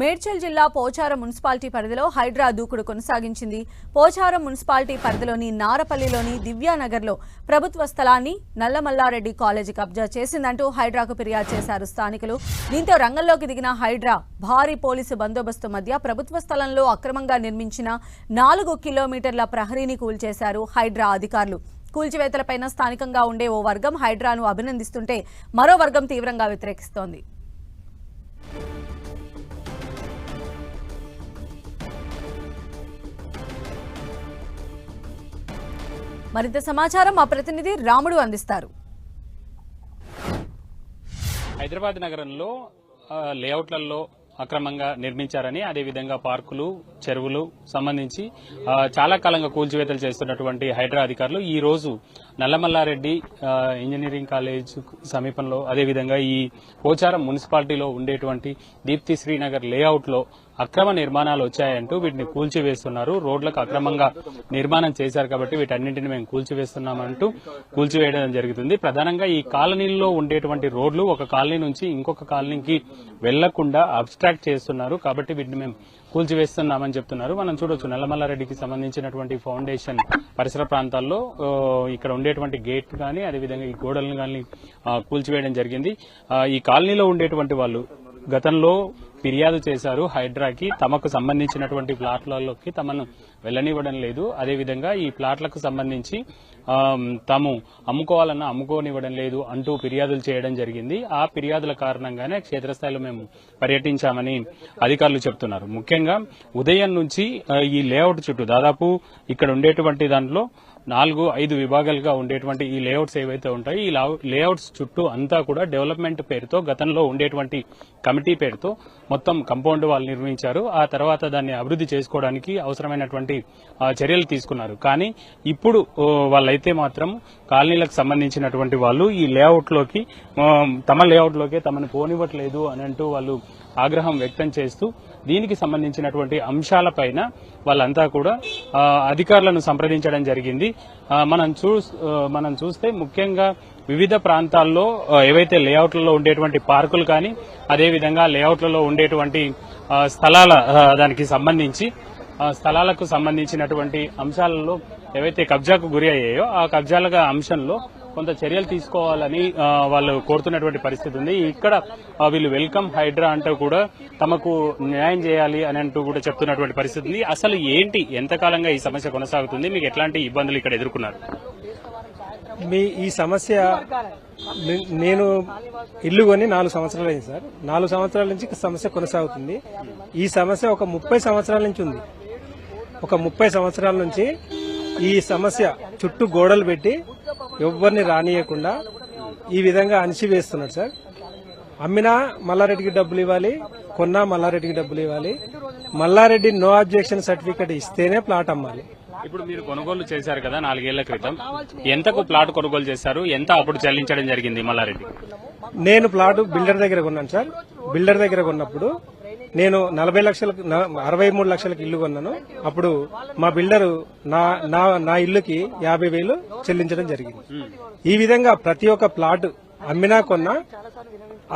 మేడ్చల్ జిల్లా పోచారం మున్సిపాలిటీ పరిధిలో హైడ్రా దూకుడు కొనసాగించింది. పోచారం మున్సిపాలిటీ పరిధిలోని నారపల్లిలోని దివ్యానగర్లో ప్రభుత్వ స్థలాన్ని నల్లమల్లారెడ్డి కాలేజీ కబ్జా చేసిందంటూ హైడ్రాకు ఫిర్యాదు చేశారు స్థానికులు. దీంతో రంగంలోకి దిగిన హైడ్రా భారీ పోలీసు బందోబస్తు మధ్య ప్రభుత్వ స్థలంలో అక్రమంగా నిర్మించిన నాలుగు కిలోమీటర్ల ప్రహరీని కూల్చేశారు హైడ్రా అధికారులు. కూల్చివేతలపైన స్థానికంగా ఉండే ఓ వర్గం హైడ్రాను అభినందిస్తుంటే మరో వర్గం తీవ్రంగా వ్యతిరేకిస్తోంది. మరింత సమాచారం మా ప్రతినిధి రాముడు అందిస్తారు. హైదరాబాద్ నగరంలో లేఅవుట్లలో అక్రమంగా నిర్మించారని అదేవిధంగా పార్కులు చెరువులు సంబంధించి చాలా కాలంగా కూల్చివేతలు చేస్తున్నటువంటి హైడ్రా అధికారులు ఈ రోజు నల్లమల్లారెడ్డి ఇంజనీరింగ్ కాలేజ్ సమీపంలో అదేవిధంగా ఈ పోచారం మున్సిపాలిటీలో ఉండేటువంటి దీప్తి శ్రీనగర్ లేఅవుట్లో అక్రమ నిర్మాణాలు వచ్చాయంటూ వీటిని కూల్చివేస్తున్నారు. రోడ్లకు అక్రమంగా నిర్మాణం చేశారు కాబట్టి వీటన్నింటిని మేము కూల్చివేస్తున్నామంటూ కూల్చివేయడం జరుగుతుంది. ప్రధానంగా ఈ కాలనీల్లో ఉండేటువంటి రోడ్లు ఒక కాలనీ నుంచి ఇంకొక కాలనీకి వెళ్ళకుండా అబ్స్ట్రాక్ట్ చేస్తున్నారు కాబట్టి వీటిని మేము కూల్చివేస్తున్నామని చెప్తున్నారు. మనం చూడొచ్చు నల్లమల్లారెడ్డికి సంబంధించినటువంటి ఫౌండేషన్ పరిసర ప్రాంతాల్లో ఇక్కడ ఉండేటువంటి గేట్ కానీ అదేవిధంగా ఈ గోడలను కానీ కూల్చివేయడం జరిగింది. ఈ కాలనీలో ఉండేటువంటి వాళ్ళు గతంలో ఫిర్యాదు చేశారు హైడ్రాకి. తమకు సంబంధించినటువంటి ప్లాట్లలోకి తమను వెళ్ళనివ్వడం లేదు. అదేవిధంగా ఈ ప్లాట్లకు సంబంధించి తాము అమ్ముకోవాలన్నా అమ్ముకోనివ్వడం లేదు అంటూ ఫిర్యాదులు చేయడం జరిగింది. ఆ ఫిర్యాదుల కారణంగానే క్షేత్రస్థాయిలో మేము పర్యటించామని అధికారులు చెప్తున్నారు. ముఖ్యంగా ఉదయం నుంచి ఈ లేఅవుట్ చుట్టూ దాదాపు ఇక్కడ ఉండేటువంటి దాంట్లో నాలుగు ఐదు విభాగాలుగా ఉండేటువంటి ఈ లేఅవుట్స్ ఏవైతే ఉంటాయో ఈ లేఅవుట్స్ చుట్టూ అంతా కూడా డెవలప్మెంట్ పేరుతో గతంలో ఉండేటువంటి కమిటీ పేరుతో మొత్తం కంపౌండ్ వాళ్ళు నిర్మించారు. ఆ తర్వాత దాన్ని అభివృద్ధి చేసుకోవడానికి అవసరమైనటువంటి చర్యలు తీసుకున్నారు. కానీ ఇప్పుడు వాళ్ళైతే మాత్రం కాలనీలకు సంబంధించినటువంటి వాళ్ళు ఈ లేఅవుట్లోకి తమ లేఅవుట్లోకే తమను పోనివ్వట్లేదు అని అంటూ వాళ్ళు ఆగ్రహం వ్యక్తం చేస్తూ దీనికి సంబంధించినటువంటి అంశాలపైన వాళ్ళంతా కూడా అధికారులను సంప్రదించడం జరిగింది. మనం చూ మనం చూస్తే ముఖ్యంగా వివిధ ప్రాంతాల్లో ఏవైతే లేఅవుట్లలో ఉండేటువంటి పార్కులు కానీ అదేవిధంగా లేఅవుట్లలో ఉండేటువంటి స్థలాల దానికి సంబంధించి ఆ, స్థలాలకు సంబంధించినటువంటి అంశాలలో ఏవైతే కబ్జాకు గురి అయ్యాయో ఆ కబ్జాల అంశంలో కొంత చర్యలు తీసుకోవాలని వాళ్ళు కోరుతున్నటువంటి పరిస్థితి ఉంది. ఇక్కడ వీళ్ళు వెల్కమ్ హైడ్రా అంటూ కూడా తమకు న్యాయం చేయాలి అని అంటూ కూడా చెప్తున్నటువంటి పరిస్థితి ఉంది. అసలు ఏంటి? ఎంతకాలంగా ఈ సమస్య కొనసాగుతుంది? మీకు ఎట్లాంటి ఇబ్బందులు ఇక్కడ ఎదుర్కొన్నారు? మీ ఈ సమస్య నేను ఇల్లు కొని నాలుగు సంవత్సరాలు అయింది సార్. నాలుగు సంవత్సరాల నుంచి సమస్య కొనసాగుతుంది. ఈ సమస్య ఒక ముప్పై సంవత్సరాల నుంచి ఉంది. ఒక ముప్పై సంవత్సరాల నుంచి ఈ సమస్య చుట్టూ గోడలు పెట్టి ఎవరిని రానియకుండా ఈ విధంగా అణిచివేస్తున్నాడు సార్. అమ్మినా మల్లారెడ్డికి డబ్బులు ఇవ్వాలి కొన్నా మల్లారెడ్డికి డబ్బులు ఇవ్వాలి. మల్లారెడ్డి నో అబ్జెక్షన్ సర్టిఫికేట్ ఇస్తేనే ప్లాట్ అమ్మాలి. ఇప్పుడు మీరు కొనుగోలు చేశారు కదా నాలుగేళ్ళ క్రితం. ఎంతకు ప్లాట్ కొనుగోలు చేశారు? ఎంత అప్పుడు చెల్లించడం జరిగింది మల్లారెడ్డి? నేను ప్లాట్ బిల్డర్ దగ్గర కొన్నాను సార్. బిల్డర్ దగ్గర కొన్నప్పుడు నేను నలభై లక్షలకు అరవై మూడు లక్షలకు ఇల్లు కొన్నాను. అప్పుడు మా బిల్డరు నా నా నా ఇల్లుకి యాభై వేలు చెల్లించడం జరిగింది. ఈ విధంగా ప్రతి ఒక్క ప్లాట్ అమ్మినా కొన్నా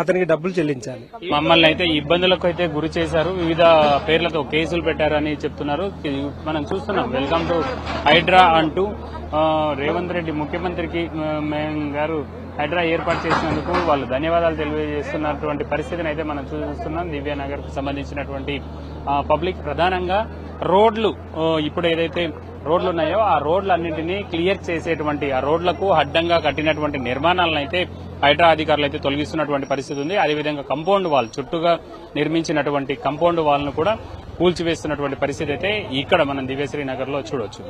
అతనికి డబ్బులు చెల్లించాలి. మమ్మల్ని అయితే ఇబ్బందులకు అయితే గురి చేశారు. వివిధ పేర్లతో కేసులు పెట్టారని చెప్తున్నారు. ఇది మనం చూస్తున్నాం. వెల్కమ్ టు హైడ్రా అంటూ రేవంత్ రెడ్డి ముఖ్యమంత్రికి గారు హైడ్రా ఏర్పాటు చేసినందుకు వాళ్ళు ధన్యవాదాలు తెలియజేస్తున్నటువంటి పరిస్థితిని అయితే మనం చూస్తున్నాం. దివ్యానగర్కు సంబంధించినటువంటి పబ్లిక్ ప్రధానంగా రోడ్లు ఇప్పుడు ఏదైతే రోడ్లు ఉన్నాయో ఆ రోడ్లన్నింటినీ క్లియర్ చేసేటువంటి ఆ రోడ్లకు అడ్డంగా కట్టినటువంటి నిర్మాణాలను అయితే హైడ్రా అధికారులు అయితే తొలగిస్తున్నటువంటి పరిస్థితి ఉంది. అదేవిధంగా కంపౌండ్ వాల్ చుట్టూగా నిర్మించినటువంటి కంపౌండ్ వాల్ను కూడా కూల్చివేస్తున్నటువంటి పరిస్థితి అయితే ఇక్కడ మనం దివ్యశ్రీ నగర్లో చూడొచ్చు.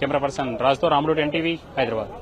కెమెరా పర్సన్ రాజుతో రాముడు ఎన్టీవీ హైదరాబాద్.